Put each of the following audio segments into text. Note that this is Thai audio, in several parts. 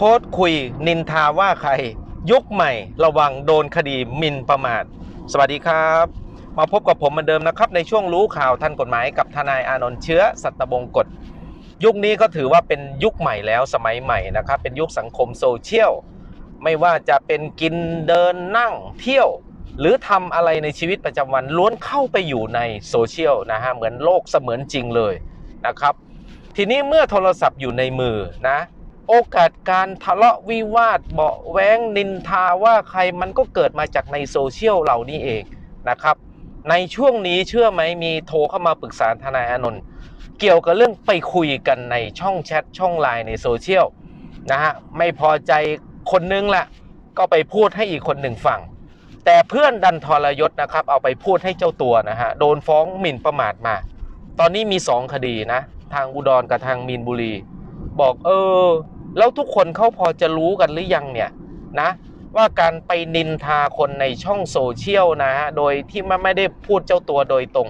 โพสต์คุยนินทาว่าใคร ยุคใหม่ระวังโดนคดีหมินประมาท สวัสดีครับ มาพบกับผมเหมือนเดิมนะครับ ในช่วงรู้ข่าวทันกฎหมายกับทนายอานนท์เชื้อสัตบงกฎ ยุคนี้ก็ถือว่าเป็นยุคใหม่แล้วสมัยใหม่นะครับ เป็นยุคสังคมโซเชียลไม่ว่าจะเป็นกินเดินนั่งเที่ยว หรือทำอะไรในชีวิตประจำวันล้วนเข้าไปอยู่ในโซเชียลนะฮะเหมือนโลกเสมือนจริงเลยนะครับ ทีนี้เมื่อโทรศัพท์อยู่ในมือนะ โอกาสการทะเลาะวิวาทเบาแว้งนินทาว่าใครมันก็เกิดมาจากในโซเชียลเหล่านี้เองนะครับ ในช่วงนี้เชื่อไหมมีโทรเข้ามาปรึกษาทนายอานนท์เกี่ยวกับเรื่องไปคุยกันในช่องแชทช่องไลน์ในโซเชียลนะฮะไม่พอใจคนนึงแหละก็ไปพูดให้อีกคนหนึ่งฟัง แต่เพื่อนดันทรยศนะครับ เอาไปพูดให้เจ้าตัวนะฮะโดนฟ้องหมิ่นประมาทมา ตอนนี้มีสองคดีนะ ทางอุดรกับทางมีนบุรี บอกเออ แล้วทุกคนเขาพอจะรู้กันหรือยังเนี่ยนะว่าการไปนินทาคนในช่องโซเชียลนะฮะโดยที่มันไม่ได้พูดเจ้าตัวโดยตรง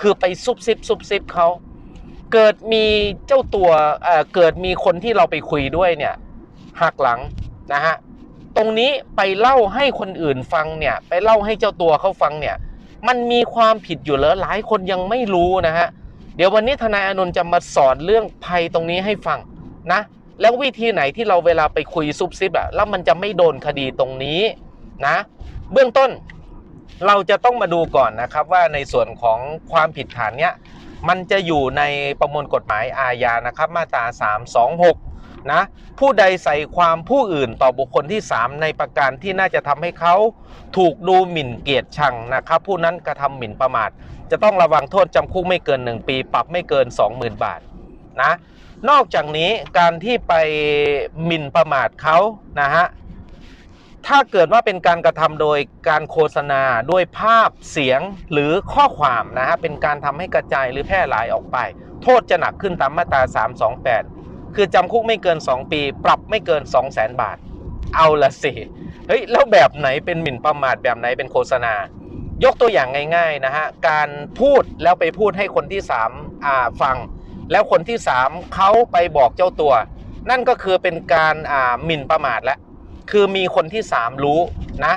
คือไปซุบซิบซุบซิบเขาเกิดมีเจ้าตัวเอ่อเกิดมีคนที่เราไปคุยด้วยเนี่ยหักหลังนะฮะตรงนี้ไปเล่าให้คนอื่นฟังเนี่ยไปเล่าให้เจ้าตัวเขาฟังเนี่ยมันมีความผิดอยู่เหรอหลายคนยังไม่รู้นะฮะเดี๋ยววันนี้ทนายอานนจะมาสอนเรื่องภัยตรงนี้ให้ฟังนะ แล้ววิธีไหนที่เราเวลาไปคุยซุบซิบอะแล้วมันจะไม่โดนคดีตรงนี้นะ เบื้องต้นเราจะต้องมาดูก่อนนะครับว่าในส่วนของความผิดฐานเนี้ยมันจะอยู่ในประมวลกฎหมายอาญานะครับมาตรา 326 นะ ผู้ใดใส่ความผู้อื่นต่อบุคคลที่ 3 ในประการที่น่าจะทำให้เขาถูกดูหมิ่นเกียรติชังนะครับ ผู้นั้นกระทำหมิ่นประมาท จะต้องระวังโทษจำคุกไม่เกิน 1 ปี ปรับไม่เกิน 20,000 บาทนะ นอกจากนี้การที่ไปหมิ่นประมาทเขานะฮะถ้าเกิดว่าเป็นการกระทำโดยการโฆษณาด้วยภาพเสียงหรือข้อความนะฮะเป็นการทำให้กระจายหรือแพร่หลายออกไป โทษจะหนักขึ้นตามมาตรา 328 คือจำคุกไม่เกิน 2 ปี ปรับไม่เกิน 2 0 0 0 0 0 บาท เอาละสิเฮ้ยแล้วแบบไหนเป็นหมิ่นประมาทแบบไหนเป็นโฆษณา ยกตัวอย่างง่ายๆนะฮะการพูดแล้วไปพูดให้คนที่3อ่าฟัง แล้วคนที่3เขาไปบอกเจ้าตัว นั่นก็คือเป็นการอ่าหมิ่นประมาทแล้วคือมีคนที่3รู้นะ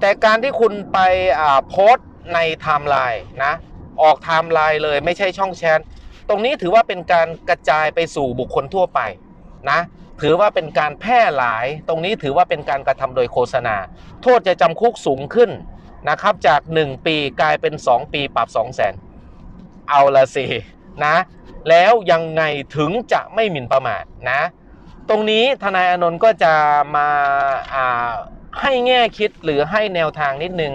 แต่การที่คุณไปอ่าโพสต์ในไทม์ไลน์นะออกไทม์ไลน์เลยไม่ใช่ช่องแชทตรงนี้ถือว่าเป็นการกระจายไปสู่บุคคลทั่วไปนะถือว่าเป็นการแพร่หลาย ตรงนี้ถือว่าเป็นการกระทำโดยโฆษณา โทษจะจำคุกสูงขึ้นนะครับ จาก 1 ปีกลายเป็น 2 ปีปรับ 2 0 0 0 0 0เอาละสิ นะ แล้วยังไงถึงจะไม่หมิ่นประมาทนะ ตรงนี้ทนายอนนท์ก็จะมาาให้แง่คิดหรือให้แนวทางนิดนึง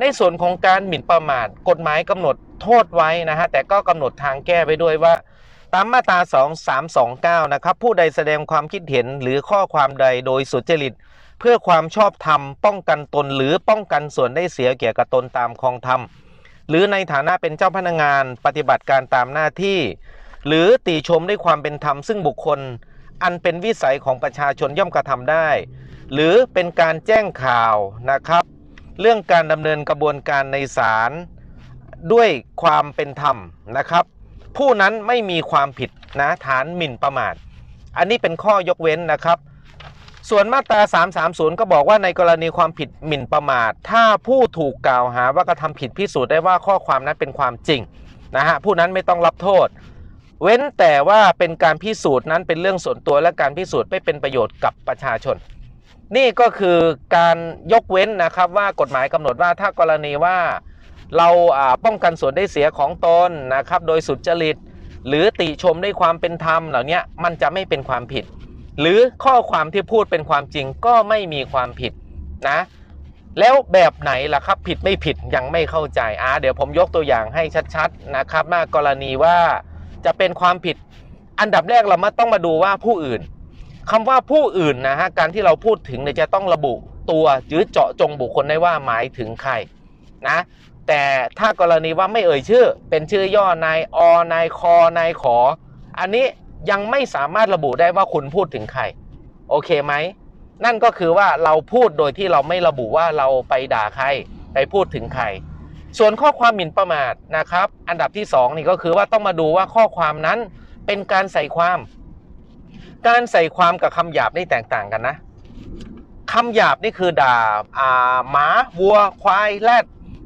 ในส่วนของการหมิ่นประมาทกฎหมายกำหนดโทษไว้นะฮะแต่ก็กำหนดทางแก้ไว้ด้วยว่าตามมาตรา 2329 นะครับ ผู้ใดแสดงความคิดเห็นหรือข้อความใดโดยสุจริต เพื่อความชอบธรรม ป้องกันตนหรือป้องกันส่วนได้เสียเกี่ยวกับตนตามคองธรรม หรือในฐานะเป็นเจ้าพนักงานปฏิบัติการตามหน้าที่ หรือติชมด้วยความเป็นธรรมซึ่งบุคคล อันเป็นวิสัยของประชาชนย่อมกระทำได้ หรือเป็นการแจ้งข่าวนะครับ เรื่องการดำเนินกระบวนการในศาลด้วยความเป็นธรรมนะครับ ผู้นั้นไม่มีความผิดนะฐานหมิ่นประมาท อันนี้เป็นข้อยกเว้นนะครับ ส่วนมาตรา 330 ก็บอกว่าในกรณีความผิดหมิ่นประมาท ถ้าผู้ถูกกล่าวหาว่ากระทำผิดพิสูจน์ได้ว่าข้อความนั้นเป็นความจริงนะฮะผู้นั้นไม่ต้องรับโทษ เว้นแต่ว่าเป็นการพิสูจน์นั้นเป็นเรื่องส่วนตัวและการพิสูจน์ไม่เป็นประโยชน์กับประชาชน นี่ก็คือการยกเว้นนะครับว่ากฎหมายกำหนดว่าถ้ากรณีว่าเราอ่าป้องกันส่วนได้เสียของตนนะครับโดยสุจริต หรือติชมด้วยความเป็นธรรมเหล่านี้มันจะไม่เป็นความผิด หรือข้อความที่พูดเป็นความจริงก็ไม่มีความผิดนะ แล้วแบบไหนล่ะครับผิดไม่ผิดยังไม่เข้าใจอ่าเดี๋ยวผมยกตัวอย่างให้ชัดๆนะครับมากรณีว่าจะเป็นความผิดอันดับแรกเรามาต้องมาดูว่าผู้อื่นคำว่าผู้อื่นนะฮะการที่เราพูดถึงเนี่ยจะต้องระบุตัวหรือเจาะจงบุคคลได้ว่าหมายถึงใครนะแต่ถ้ากรณีว่าไม่เอ่ยชื่อ เป็นชื่อย่อนายอนายคอนายขอ อันนี้ ยังไม่สามารถระบุได้ว่าคุณพูดถึงใคร โอเคไหม นั่นก็คือว่าเราพูดโดยที่เราไม่ระบุว่าเราไปด่าใคร ไปพูดถึงใคร ส่วนข้อความหมิ่นประมาทนะครับ อันดับที่สองนี่ก็คือว่าต้องมาดูว่าข้อความนั้นเป็นการใส่ความ การใส่ความกับคำหยาบนี่แตกต่างกันนะคำหยาบนี่คือด่าอ่าหมาวัว ควายแรด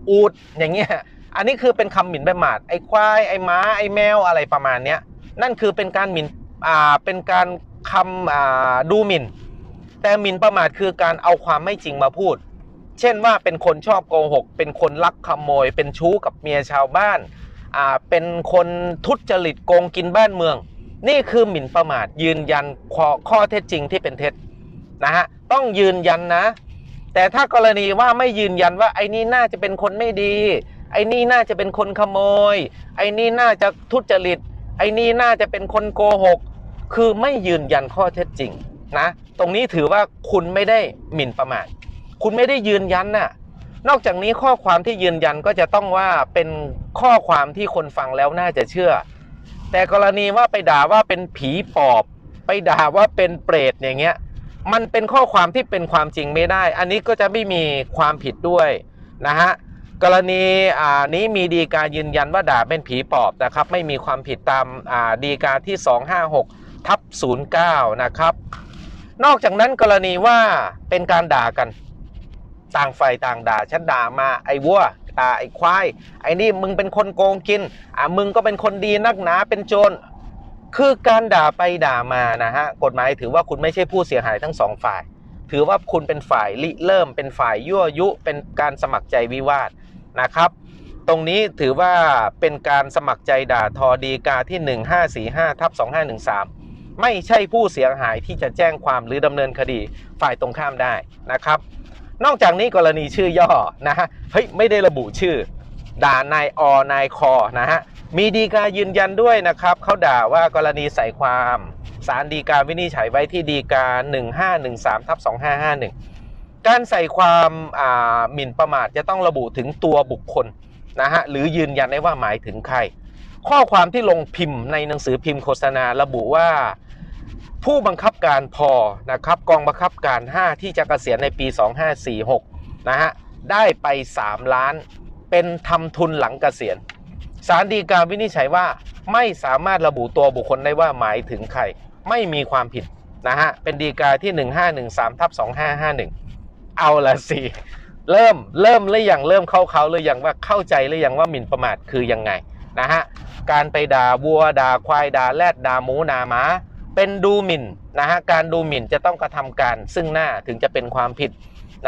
อูดอย่างเงี้ยอันนี้คือเป็นคำหมิ่นประมาทไอ้ควายไอ้หมาไอ้แมวอะไรประมาณเนี้ย นั่นคือเป็นการหมิ่นอ่าเป็นการคำอ่าดูหมิ่น แต่หมิ่นประมาทคือการเอาความไม่จริงมาพูด เช่นว่าเป็นคนชอบโกหก เป็นคนลักขโมย เป็นชู้กับเมียชาวบ้านอ่าเป็นคนทุจริตโกงกินบ้านเมือง นี่คือหมิ่นประมาทยืนยันข้อข้อเท็จจริงที่เป็นเท็จนะฮะต้องยืนยันนะ แต่ถ้ากรณีว่าไม่ยืนยันว่าไอ้นี่น่าจะเป็นคนไม่ดี ไอ้นี่น่าจะเป็นคนขโมย ไอ้นี่น่าจะทุจริต ไอ้นี่น่าจะเป็นคนโกหก คือไม่ยืนยันข้อเท็จจริงนะ ตรงนี้ถือว่าคุณไม่ได้หมิ่นประมาท คุณไม่ได้ยืนยันน่ะ นอกจากนี้ข้อความที่ยืนยันก็จะต้องว่าเป็นข้อความที่คนฟังแล้วน่าจะเชื่อ แต่กรณีว่าไปด่าว่าเป็นผีปอบ ไปด่าว่าเป็นเปรตอย่างเงี้ย มันเป็นข้อความที่เป็นความจริงไม่ได้ อันนี้ก็จะไม่มีความผิดด้วยนะฮะ กรณีนี้มีดีการยืนยันว่าด่าเป็นผีปอบนะครับ ไม่มีความผิดตามดีกาที่ 256ทับ09 นะครับ นอกจากนั้นกรณีว่าเป็นการด่ากันต่างฝ่ายต่างด่าฉันด่ามาไอ้วัวด่าไอ้ควาย ไอ้นี่มึงเป็นคนโกงกินอะมึงก็เป็นคนดีนักหนาเป็นโจรคือการด่าไปด่ามานะฮะกฎหมายถือว่าคุณไม่ใช่ผู้เสียหายทั้งสองฝ่าย ถือว่าคุณเป็นฝ่ายริเริ่มเป็นฝ่ายยั่วยุเป็นการสมัครใจวิวาท นะครับ ตรงนี้ถือว่าเป็นการสมัครใจด่าทอดีกาที่ 1545ทับ2513 ไม่ใช่ผู้เสียหายที่จะแจ้งความหรือดำเนินคดีฝ่ายตรงข้ามได้นะครับ นอกจากนี้กรณีชื่อย่อนะฮะเฮ้ยไม่ได้ระบุชื่อ ด่านายอนายคอนะฮะมีดีกายืนยันด้วยนะครับเขาด่าว่ากรณีใส่ความสารดีกาวินิจฉัยไว้ที่ดีกา 1513ทับ2551 การใส่ความหมิ่นประมาทจะต้องระบุถึงตัวบุคคลนะฮะหรือยืนยันได้ว่าหมายถึงใคร ข้อความที่ลงพิมพ์ในหนังสือพิมพ์โฆษณาระบุว่าผู้บังคับการพอนะครับกองบังคับการ 5 ที่จะเกษียณในปี 2546นะฮะได้ไป 3 ล้านเป็นทำทุนหลังเกษียณศาลฎีกาวินิจฉัยว่าไม่สามารถระบุตัวบุคคลได้ว่าหมายถึงใคร ไม่มีความผิดนะฮะเป็นฎีกาที่ 1513ทับ2551 เอาละสิ เริ่มเริ่มหรือยังเริ่มเข้าเขาหรือยังว่าเข้าใจหรือยังว่าหมิ่นประมาทคือยังไงนะฮะการไปด่าวัวด่าควายด่าแรดด่าหมูด่าหมาเป็นดูหมิ่นนะฮะการดูหมิ่นจะต้องกระทำการซึ่งหน้าถึงจะเป็นความผิด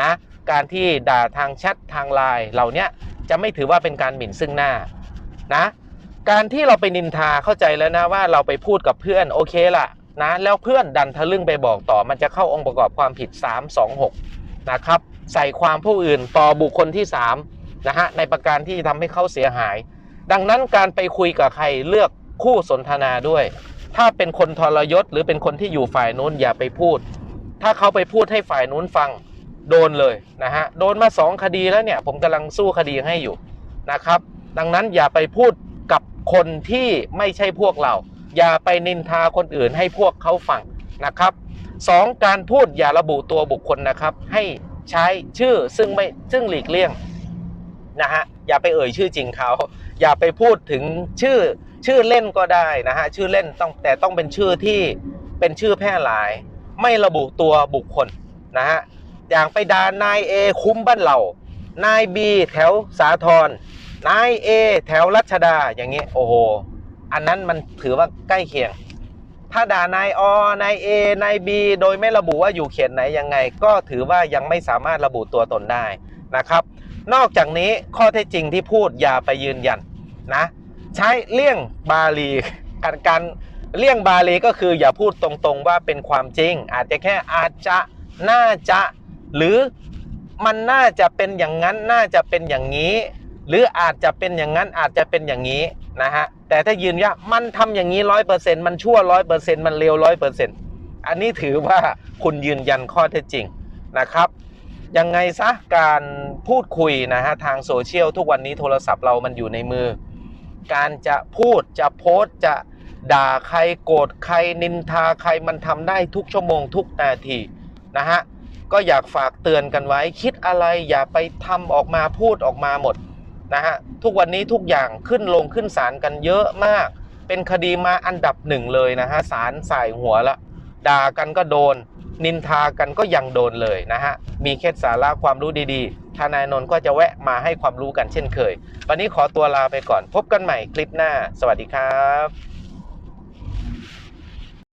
นะการที่ด่าทางแชททางไลน์เหล่านี้จะไม่ถือว่าเป็นการหมิ่นซึ่งหน้านะการที่เราไปนินทาเข้าใจแล้วนะว่าเราไปพูดกับเพื่อนโอเคละนะแล้วเพื่อนดันทะลึ่งไปบอกต่อมันจะเข้าองค์ประกอบความผิด 326 นะครับ ใส่ความผู้อื่นต่อบุคคลที่3นะฮะในประการที่ทำให้เขาเสียหาย ดังนั้นการไปคุยกับใครเลือกคู่สนทนาด้วย ถ้าเป็นคนทรยศ หรือเป็นคนที่อยู่ฝ่ายนู้นอย่าไปพูด ถ้าเขาไปพูดให้ฝ่ายนู้นฟังโดนเลยนะฮะโดนมาสองคดีแล้วเนี่ย ผมกำลังสู้คดีให้อยู่นะครับ ดังนั้นอย่าไปพูดกับคนที่ไม่ใช่พวกเรา อย่าไปนินทาคนอื่นให้พวกเขาฟังนะครับ สองการพูดอย่าระบุตัวบุคคลนะครับ ให้ใช้ชื่อซึ่งไม่ซึ่งหลีกเลี่ยงนะฮะอย่าไปเอ่ยชื่อจริงเขา อย่าไปพูดถึงชื่อชื่อเล่นก็ได้นะฮะชื่อเล่นต้องแต่ต้องเป็นชื่อที่เป็นชื่อแพร่หลาย ไม่ระบุตัวบุคคลนะฮะอย่างไปด่านายเอคุ้มบ้านเรานายบีแถวสาทรนายเอแถวรัชดาอย่างนี้โอ้โหอันนั้นมันถือว่าใกล้เคียง ถ้าด่านายอนายเอนายบีโดยไม่ระบุว่าอยู่เขตไหนยังไง ก็ถือว่ายังไม่สามารถระบุตัวตนได้นะครับ นอกจากนี้ข้อเท็จจริงที่พูดอย่าไปยืนยันนะใช้เลี่ยงบาลีการการเลี่ยงบาลีก็คืออย่าพูดตรงๆว่าเป็นความจริง อาจจะแค่อาจจะน่าจะหรือมันน่าจะเป็นอย่างนั้นน่าจะเป็นอย่างนี้ หรืออาจจะเป็นอย่างนั้นอาจจะเป็นอย่างนี้ นะฮะแต่ถ้ายืนยันมันทำอย่างนี้ร้อยเปอร์เซ็นต์มันชั่วร้อยเปอร์เซ็นต์มันเลวร้อยเปอร์เซ็นต์อันนี้ถือว่าคุณยืนยันข้อเท็จจริงนะครับยังไงซะการพูดคุยนะฮะทางโซเชียลทุกวันนี้โทรศัพท์เรามันอยู่ในมือ การจะพูดจะโพสต์จะด่าใครโกรธใครนินทาใครมันทำได้ทุกชั่วโมงทุกนาทีนะฮะก็อยากฝากเตือนกันไว้คิดอะไรอย่าไปทำออกมาพูดออกมาหมด นะฮะทุกวันนี้ทุกอย่างขึ้นลงขึ้นศาลกันเยอะมาก เป็นคดีมาอันดับหนึ่งเลยนะฮะศาลสายหัวละด่ากันก็โดน นินทากันก็ยังโดนเลยนะฮะมีเคล็ดสาระความรู้ดีๆทนายนนท์ก็จะแวะมาให้ความรู้กันเช่นเคย วันนี้ขอตัวลาไปก่อนพบกันใหม่คลิปหน้า สวัสดีครับ